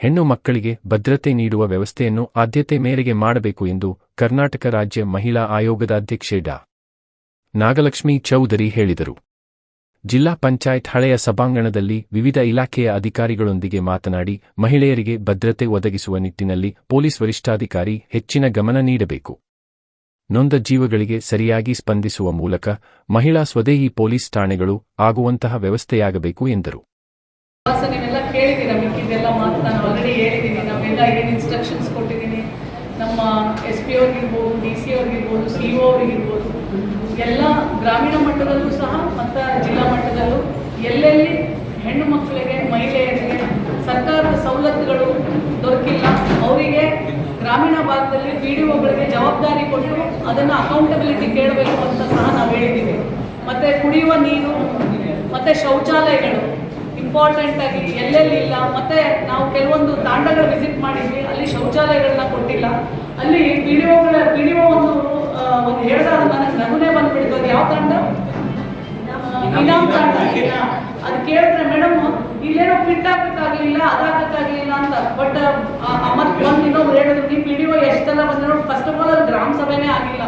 ಹೆಣ್ಣು ಮಕ್ಕಳಿಗೆ ಭದ್ರತೆ ನೀಡುವ ವ್ಯವಸ್ಥೆಯನ್ನು ಆದ್ಯತೆ ಮೇರೆಗೆ ಮಾಡಬೇಕು ಎಂದು ಕರ್ನಾಟಕ ರಾಜ್ಯ ಮಹಿಳಾ ಆಯೋಗದ ಅಧ್ಯಕ್ಷೆ ಡಾ. ನಾಗಲಕ್ಷ್ಮಿ ಚೌಧರಿ ಹೇಳಿದರು. ಜಿಲ್ಲಾ ಪಂಚಾಯತ್ ಹಳೆಯ ಸಭಾಂಗಣದಲ್ಲಿ ವಿವಿಧ ಇಲಾಖೆಯ ಅಧಿಕಾರಿಗಳೊಂದಿಗೆ ಮಾತನಾಡಿ ಮಹಿಳೆಯರಿಗೆ ಭದ್ರತೆ ಒದಗಿಸುವ ನಿಟ್ಟಿನಲ್ಲಿ ಪೊಲೀಸ್ ವರಿಷ್ಠಾಧಿಕಾರಿ ಹೆಚ್ಚಿನ ಗಮನ ನೀಡಬೇಕು. ನೊಂದ ಜೀವಗಳಿಗೆ ಸರಿಯಾಗಿ ಸ್ಪಂದಿಸುವ ಮೂಲಕ ಮಹಿಳಾ ಸ್ವದೇಹಿ ಪೊಲೀಸ್ ಠಾಣೆಗಳು ಆಗುವಂತಹ ವ್ಯವಸ್ಥೆಯಾಗಬೇಕು ಎಂದರು. ಸೊ ನೀವೆಲ್ಲ ಕೇಳಿದ್ದೀರಾ? ಮಿಕ್ಕಿದ್ದೆಲ್ಲ ಮಾತು ನಾನು ಆಲ್ರೆಡಿ ಹೇಳಿದ್ದೀನಿ. ನಾವೆಲ್ಲ ಏನು ಇನ್ಸ್ಟ್ರಕ್ಷನ್ಸ್ ಕೊಟ್ಟಿದ್ದೀನಿ. ನಮ್ಮ ಎಸ್ ಪಿ ಅವ್ರಿಗಿರ್ಬೋದು ಡಿ ಸಿ ಅವ್ರಿಗಿರ್ಬೋದು ಸಿ ಒ ಅವ್ರಿಗಿರ್ಬೋದು. ಎಲ್ಲ ಗ್ರಾಮೀಣ ಮಟ್ಟದಲ್ಲೂ ಸಹ, ಮತ್ತು ಜಿಲ್ಲಾ ಮಟ್ಟದಲ್ಲೂ ಎಲ್ಲೆಲ್ಲಿ ಹೆಣ್ಣು ಮಕ್ಕಳಿಗೆ, ಮಹಿಳೆಯರಿಗೆ ಸರ್ಕಾರದ ಸವಲತ್ತುಗಳು ದೊರಕಿಲ್ಲ, ಅವರಿಗೆ ಗ್ರಾಮೀಣ ಭಾಗದಲ್ಲಿ ಪಿ ಡಿ ಒಗಳಿಗೆ ಜವಾಬ್ದಾರಿ ಕೊಟ್ಟು ಅದನ್ನು ಅಕೌಂಟಬಿಲಿಟಿ ಕೇಳಬೇಕು ಅಂತ ಸಹ ನಾವು ಹೇಳಿದ್ದೀವಿ. ಮತ್ತು ಕುಡಿಯುವ ನೀರು, ಮತ್ತು ಶೌಚಾಲಯಗಳು ಇಂಪಾರ್ಟೆಂಟ್ ಆಗಿ ಎಲ್ಲೆಲ್ಲಿಲ್ಲ ಮತ್ತೆ ನಾವು ಕೆಲವೊಂದು ತಾಂಡಗಳ ವಿಸಿಟ್ ಮಾಡಿದ್ವಿ ಅಲ್ಲಿ ಶೌಚಾಲಯಗಳನ್ನ ಕೊಟ್ಟಿಲ್ಲ. ಅಲ್ಲಿ ವಿಡಿಯೋಗಳ ವಿಡಿಯೋ ಒಂದು ಒ ಒಂದು ಹೇಳಿದಾಗ ನನಗೆ ನಗುನೇ ಬಂದ್ಬಿಡ್ತು. ಅದು ಯಾವ ತಾಂಡ? ಇನಾಮ್ ತಾಂಡ. ಅದು ಕೇಳಿದ್ರೆ ಮೇಡಮ್ ಇಲ್ಲೇನೋ ಫಿಟ್ ಹಾಕಕ್ಕಾಗ್ಲಿಲ್ಲ ಅದಾಗಕ್ಕಾಗ್ಲಿಲ್ಲ ಅಂತ. ಬಟ್ ಮತ್ತೆ ಬಂದು ಇನ್ನೊಬ್ರು ಹೇಳಿದ್ರು ನೀವು ವಿಡಿಯೋ ಎಷ್ಟೆಲ್ಲ ಬಂದ್ರೆ ಫಸ್ಟ್ ಆಫ್ ಆಲ್ ಅಲ್ಲಿ ಗ್ರಾಮ ಸಭೆನೇ ಆಗಿಲ್ಲ.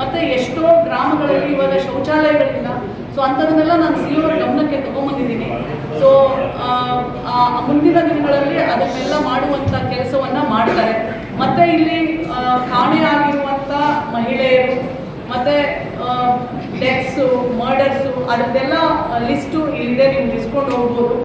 ಮತ್ತೆ ಎಷ್ಟೋ ಗ್ರಾಮಗಳಲ್ಲಿ ಇವಾಗ ಶೌಚಾಲಯಗಳಿಲ್ಲ. ಸೊ ಅಂಥದನ್ನೆಲ್ಲ ನಾನು ಸಿಲ್ವರ್ ಗಮನಕ್ಕೆ ತಗೊಂಬಂದಿದ್ದೀನಿ. ಮುಂದಿನ ದಿನಗಳಲ್ಲಿ ಅದನ್ನೆಲ್ಲ ಮಾಡುವಂಥ ಕೆಲಸವನ್ನ ಮಾಡ್ತಾರೆ. ಮತ್ತೆ ಇಲ್ಲಿ ಕಾಣೆಯಾಗಿರುವಂಥ ಮಹಿಳೆಯರು, ಮತ್ತೆ ಡೆತ್ಸು ಮರ್ಡರ್ಸು ಅದನ್ನೆಲ್ಲ ಲಿಸ್ಟು ಇಲ್ಲಿದೆ, ನೀವು ಇಸ್ಕೊಂಡು ಹೋಗ್ಬೋದು.